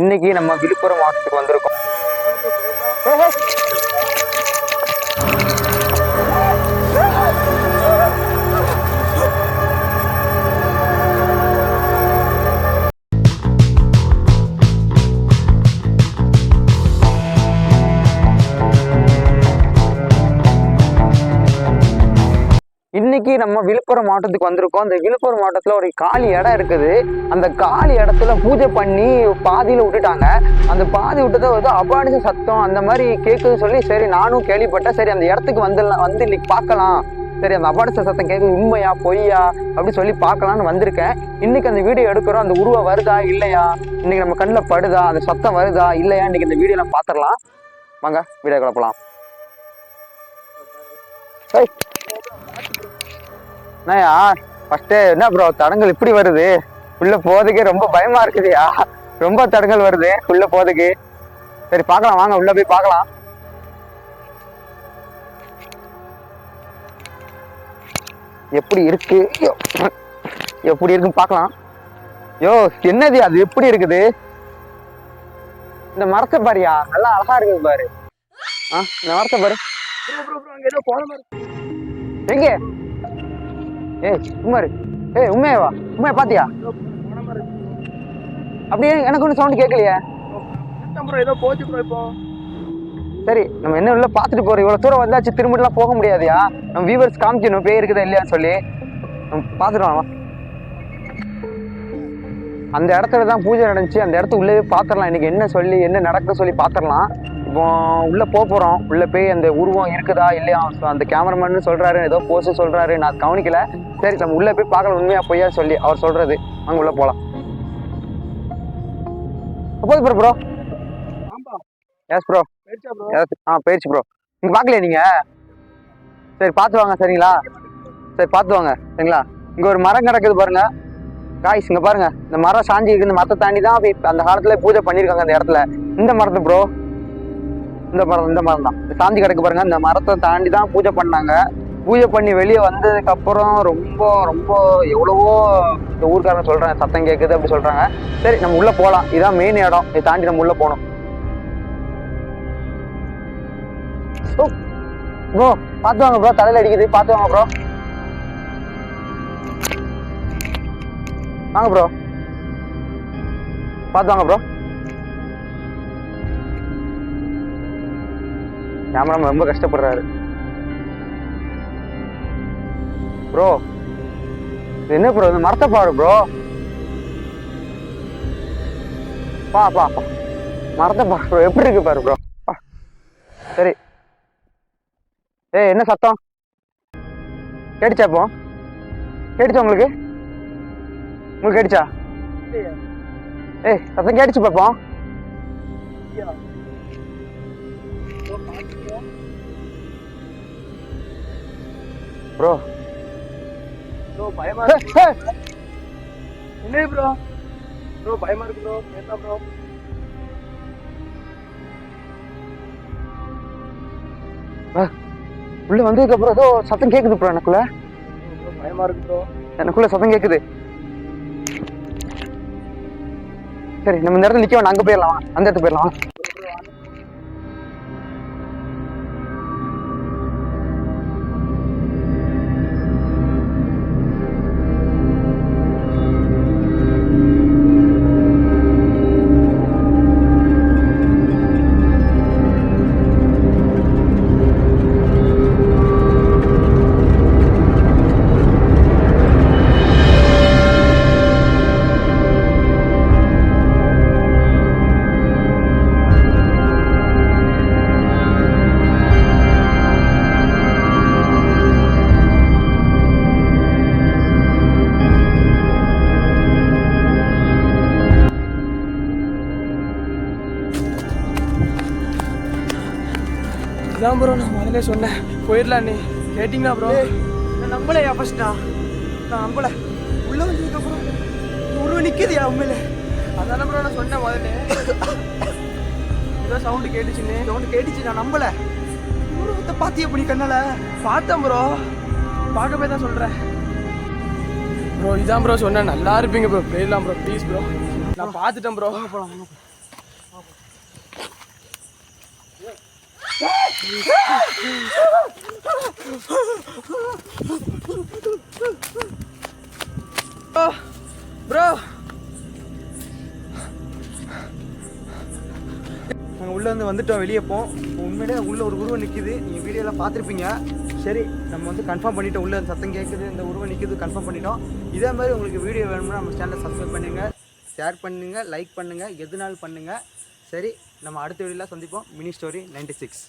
இன்னைக்கு நம்ம விழுப்புரம் மாவட்டத்துக்கு வந்திருக்கோம். இன்னைக்கு நம்ம விழுப்புரம் மாவட்டத்துக்கு வந்திருக்கோம். அந்த விழுப்புரம் மாவட்டத்தில் ஒரு காலி இடம் இருக்குது. அந்த காலி இடத்துல பூஜை பண்ணி பாதியில் விட்டுட்டாங்க. அந்த பாதி விட்டதை வந்து அபானிச சத்தம் அந்த மாதிரி கேட்குதுன்னு சொல்லி சரி நானும் கேள்விப்பட்டேன். சரி அந்த இடத்துக்கு வந்துடலாம் வந்து இன்னைக்கு பார்க்கலாம். சரி அந்த அபானிச சத்தம் கேட்குது உண்மையா பொய்யா அப்படின்னு சொல்லி பார்க்கலாம்னு வந்திருக்கேன். இன்னைக்கு அந்த வீடியோ எடுக்கிறோம். அந்த உருவம் வருதா இல்லையா? இன்னைக்கு நம்ம கண்ணில் படுதா அந்த சத்தம் வருதா இல்லையா? இன்னைக்கு இந்த வீடியோ நம்ம பார்த்துடலாம். வாங்க வீடியோ கிளப்பலாம் ஏய் என்னய்யா? ஃபஸ்ட்டு என்ன ப்ரோ தடங்கள் இப்படி வருது? உள்ள போறதுக்கே ரொம்ப பயமா இருக்குதுயா ரொம்ப தடங்கள் வருது உள்ள போறதுக்கு. சரி பார்க்கலாம் வாங்க உள்ள போய் பார்க்கலாம். எப்படி இருக்கு? ஐயோ, எப்படி இருக்குன்னு பார்க்கலாம். யோ என்னது அது? எப்படி இருக்குது? இந்த மரத்தை பாரியா நல்லா அழகா இருக்குது பாரு. ஆ இந்த மரத்தை பாரு. எங்கே? ஏய் உமாரு ஏய் உண்மையவா உண்மையை பாத்தியா அப்படியே எனக்கு ஒன்றும் சவுண்ட் கேட்கலையே. ஏதோ போச்சு ப்ரோ இப்போ சரி நம்ம என்ன உள்ள பார்த்துட்டு போறோம். இவ்வளோ தூரம் வந்தாச்சு திரும்பிட்டுலாம் போக முடியாதுயா? நம்ம வியூவர்ஸ் காமிக்கணும் பேய் இருக்குதா இல்லையான்னு சொல்லி. நம்ம பார்த்துட்டு அந்த இடத்துல தான் பூஜை நடந்துச்சு. அந்த இடத்து உள்ளே பார்த்துடலாம். இன்னைக்கு என்ன சொல்லி என்ன நடக்குதுன்னு சொல்லி பார்த்துடலாம். இப்போ உள்ள போக போறோம் உள்ள போய் அந்த உருவம் இருக்குதா இல்லையா? அந்த கேமராமேன் சொல்றாரு ஏதோ போஸ்ட் சொல்றாரு. நான் கவனிக்கல. சரி நம்ம உள்ள போய் பார்க்கலாம். உண்மையா பொய்யா சொல்லி அவர் சொல்றது. அங்க உள்ள போலாம். போது ப்ரோ ப்ரோ எஸ் ப்ரோ ஆ போயிடுச்சு ப்ரோ நீங்க பார்க்கலையா நீங்க? சரி பார்த்து வாங்க சரிங்களா? சரி பார்த்து வாங்க சரிங்களா? இங்க ஒரு மரம் கிடக்குது பாருங்க. காய்ஸ் இங்க பாருங்க. இந்த மரம் சாஞ்சி இருக்கு இந்த மரத்தை தாண்டி தான் அந்த காலத்துல பூஜை பண்ணியிருக்காங்க அந்த இடத்துல. இந்த மரத்து ப்ரோ இந்த மரம் இந்த மரம் தான் சாஞ்சி கிடக்கு பாருங்க இந்த மரத்தை தாண்டி தான் பூஜை பண்ணாங்க. பூஜை பண்ணி வெளியே வந்ததுக்கு அப்புறம் ரொம்ப ரொம்ப எவ்வளவோ இந்த ஊர்க்காரங்க சொல்றாங்க சத்தம் கேட்குது அப்படி சொல்றாங்க. சரி நம்ம உள்ள போகலாம் இதான் மெயின் இடம். இதை தாண்டி நம்ம உள்ள போகணும். ப்ரோ பார்த்து வாங்க ப்ரோ தலையில அடிக்குது. பார்த்து வாங்க ப்ரோ வாங்க ப்ரோ பார்த்து வாங்க ப்ரோ கேமரா ரொம்ப கஷ்டப்படுறாரு. ப்ரோ என்ன ப்ரோ இந்த மரத்தை பாரு ப்ரோ பா பா பா. மரத்தை பாரு ப்ரோ எப்படி இருக்கு பாரு ப்ரோ சரி. ஏய் என்ன சத்தம்? கேட்டுச்சா இப்போ? கேட்டுச்சா உங்களுக்கு? உங்களுக்கு கேட்டுச்சா? ஏய் சத்தம் கேட்டுச்சு பாப்போம். ப்ரோ ப்ரோ பயமா இருக்கு. என்ன ப்ரோ ப்ரோ பயமா இருக்கு ப்ரோ கேட்டா ப்ரோ உள்ள வந்ததுக்கு அப்புறம் ஏதோ சத்தம் கேக்குது ப்ரோ எனக்குள்ள. பயமா இருக்கு ப்ரோ எனக்குள்ள சத்தம் கேக்குது. சரி நம்ம இந்த இடத்துல நிக்க வேண்டாம் அங்க போயிடலாம். அந்த இடத்துக்கு போயிடலாம். இதான் ப்ரோ நான் முதல்ல சொன்னேன். போயிடலாம் நீ. கேட்டிங்களா ப்ரோ நான் நம்பலையா ஃபர்ஸ்டா நான் நம்பல. உள்ள வந்ததுக்கு அப்புறம் உருவம் நிக்குதுயா உண்மையில? அதான ப்ரோ நான் சொன்னேன் முதல்ல. ஏதோ சவுண்டு கேட்டுச்சுன்னு. சவுண்ட் கேட்டுச்சு நான் நம்பல. உருவத்தை பாத்தி எப்படி கண்ணால? பார்த்தேன் ப்ரோ பார்க்க போய் தான் சொல்கிறேன் ப்ரோ இதான் ப்ரோ சொன்னேன். நல்லா இருப்பீங்க ப்ரோ போயிடலாம் ப்ரோ ப்ளீஸ் ப்ரோ நான் பார்த்துட்டேன் ப்ரோ Oh, ப்ரோ நாங்கள் உள்ளே வந்து வந்துட்டோம் வெளியே போ. உண்மையிலே உள்ளே ஒரு உருவம் நிற்கிது நீங்கள் வீடியோலாம் பார்த்துருப்பீங்க. சரி நம்ம வந்து கன்ஃபார்ம் பண்ணிட்டோம். உள்ள சத்தம் கேட்குது இந்த உருவம் நிற்கிது கன்ஃபார்ம் பண்ணிட்டோம். இதே மாதிரி உங்களுக்கு வீடியோ வேணும்னா நம்ம சேனலை சப்ஸ்கிரைப் பண்ணுங்கள் ஷேர் பண்ணுங்கள் லைக் பண்ணுங்கள் எதுனாலும் பண்ணுங்கள் சரி நம்ம அடுத்த வீடியோவில் சந்திப்போம். Mini story ninety six.